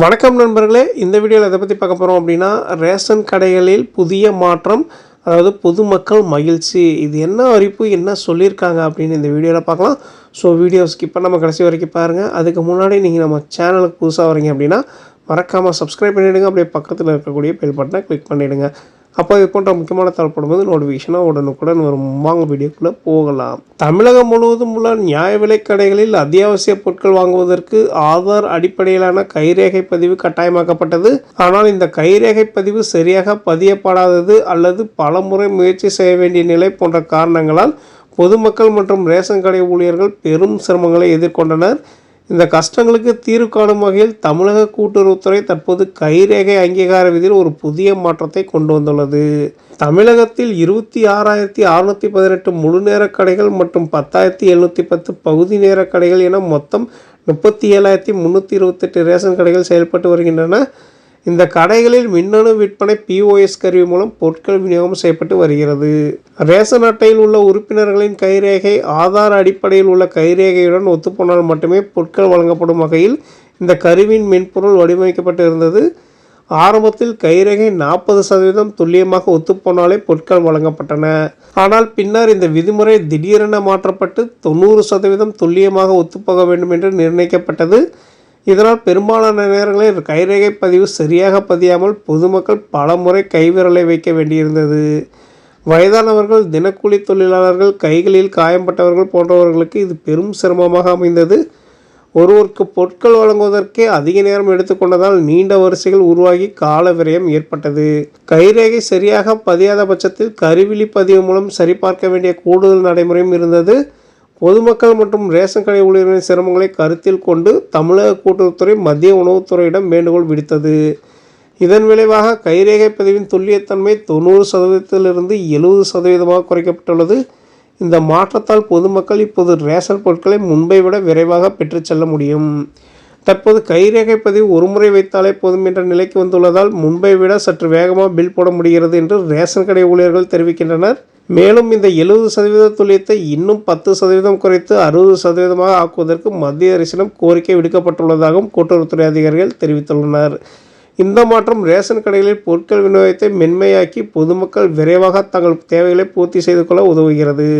வணக்கம் நண்பர்களே. இந்த வீடியோவில் எதை பற்றி பார்க்க போகிறோம் அப்படின்னா ரேஷன் கடைகளில் புதிய மாற்றம் அதாவது பொதுமக்கள் மகிழ்ச்சி இது என்ன அறிவிப்பு என்ன சொல்லியிருக்காங்க அப்படின்னு இந்த வீடியோவில் பார்க்கலாம். ஸோ வீடியோ ஸ்கிப் பண்ணாமல் கடைசி வரைக்கும் பாருங்கள் அதுக்கு முன்னாடி நீங்கள் நம்ம சேனலுக்கு புதுசாக வரீங்க அப்படின்னா மறக்காமல் சப்ஸ்கிரைப் பண்ணிவிடுங்க அப்படியே பக்கத்தில் இருக்கக்கூடிய பெல் பட்டனை கிளிக் பண்ணிவிடுங்க அப்போ இது போன்ற முக்கியமான தரப்படும் போது நோட்டிஃபிகேஷனாக உடனுக்குடன் வரும். வாங்க வீடியோக்குள்ளே போகலாம். தமிழகம் முழுவதும் உள்ள நியாய விலை கடைகளில் அத்தியாவசிய பொருட்கள் வாங்குவதற்கு ஆதார் அடிப்படையிலான கைரேகை பதிவு கட்டாயமாக்கப்பட்டது. ஆனால் இந்த கைரேகை பதிவு சரியாக பதியப்படாதது அல்லது பல முறை முயற்சி செய்ய வேண்டிய நிலை போன்ற காரணங்களால் பொதுமக்கள் மற்றும் ரேஷன் கடை ஊழியர்கள் பெரும் சிரமங்களை எதிர்கொண்டனர். இந்த கஷ்டங்களுக்கு தீர்வு காணும் வகையில் தமிழக கூட்டுறவுத்துறை தற்போது கைரேகை அங்கீகார விதியில் ஒரு புதிய மாற்றத்தை கொண்டு வந்துள்ளது. தமிழகத்தில் இருபத்தி ஆறாயிரத்தி அறுநூற்றி பதினெட்டு முழு நேர கடைகள் மற்றும் பத்தாயிரத்தி எழுநூற்றி பத்து பகுதி நேர கடைகள் என மொத்தம் முப்பத்தி ஏழாயிரத்தி முந்நூற்றி இருபத்தெட்டு ரேஷன் கடைகள் செயல்பட்டு வருகின்றன. இந்த கடைகளில் மின்னணு விற்பனை பிஓஎஸ் கருவி மூலம் பொருட்கள் விநியோகம் செய்யப்பட்டு வருகிறது. ரேஷன் அட்டையில் உள்ள உறுப்பினர்களின் கைரேகை ஆதார் அடிப்படையில் உள்ள கைரேகையுடன் ஒத்துப்போனால் மட்டுமே பொருட்கள் வழங்கப்படும் வகையில் இந்த கருவியின் மென்பொருள் வடிவமைக்கப்பட்டு இருந்தது. ஆரம்பத்தில் கைரேகை நாற்பது சதவீதம் துல்லியமாக ஒத்துப்போனாலே பொருட்கள் வழங்கப்பட்டன. ஆனால் பின்னர் இந்த விதிமுறை திடீரென மாற்றப்பட்டு தொண்ணூறு சதவீதம் துல்லியமாக ஒத்துப்போக வேண்டும் என்று நிர்ணயிக்கப்பட்டது. இதனால் பெரும்பாலான நேரங்களில் கைரேகை பதிவு சரியாக பதியாமல் பொதுமக்கள் பல முறை கைவிரலை வைக்க வேண்டியிருந்தது. வயதானவர்கள் தினக்கூலி தொழிலாளர்கள் கைகளில் காயம்பட்டவர்கள் போன்றவர்களுக்கு இது பெரும் சிரமமாக அமைந்தது. ஒருவருக்கு பொருட்கள் வழங்குவதற்கே அதிக நேரம் எடுத்துக்கொண்டதால் நீண்ட வரிசைகள் உருவாகி கால விரயம் ஏற்பட்டது. கைரேகை சரியாக பதியாத பட்சத்தில் கருவிழி பதிவு மூலம் சரிபார்க்க வேண்டிய கூடுதல் நடைமுறையும் இருந்தது. பொதுமக்கள் மற்றும் ரேஷன் கடை ஊழியர்களின் சிரமங்களை கருத்தில் கொண்டு தமிழக கூட்டுறவுத்துறை மத்திய உணவுத்துறையிடம் வேண்டுகோள் விடுத்தது. இதன் விளைவாக கைரேகை பதிவின் துல்லியத்தன்மை தொண்ணூறு சதவீதத்திலிருந்து எழுபது சதவீதமாக குறைக்கப்பட்டுள்ளது. இந்த மாற்றத்தால் பொதுமக்கள் இப்போது ரேஷன் பொருட்களை முன்பை விட விரைவாக பெற்றுச் செல்ல முடியும். தற்போது கைரேகை பதிவு ஒருமுறை வைத்தாலே போதும் என்ற நிலைக்கு வந்துள்ளதால் முன்பை விட சற்று வேகமாக பில் போட முடிகிறது என்று ரேஷன் கடை ஊழியர்கள் தெரிவிக்கின்றனர். மேலும் இந்த எழுபது சதவீத துல்லியத்தை இன்னும் பத்து சதவீதம் குறைத்து அறுபது சதவீதமாக ஆக்குவதற்கு மத்திய அரசிடம் கோரிக்கை விடுக்கப்பட்டுள்ளதாகவும் கூட்டுறவுத்துறை அதிகாரிகள் தெரிவித்துள்ளனர். இந்த மாற்றம் ரேஷன் கடைகளில் பொருட்கள் விநியோகத்தை மென்மையாக்கி பொதுமக்கள் விரைவாக தங்கள் தேவைகளை பூர்த்தி செய்து கொள்ள உதவுகிறது.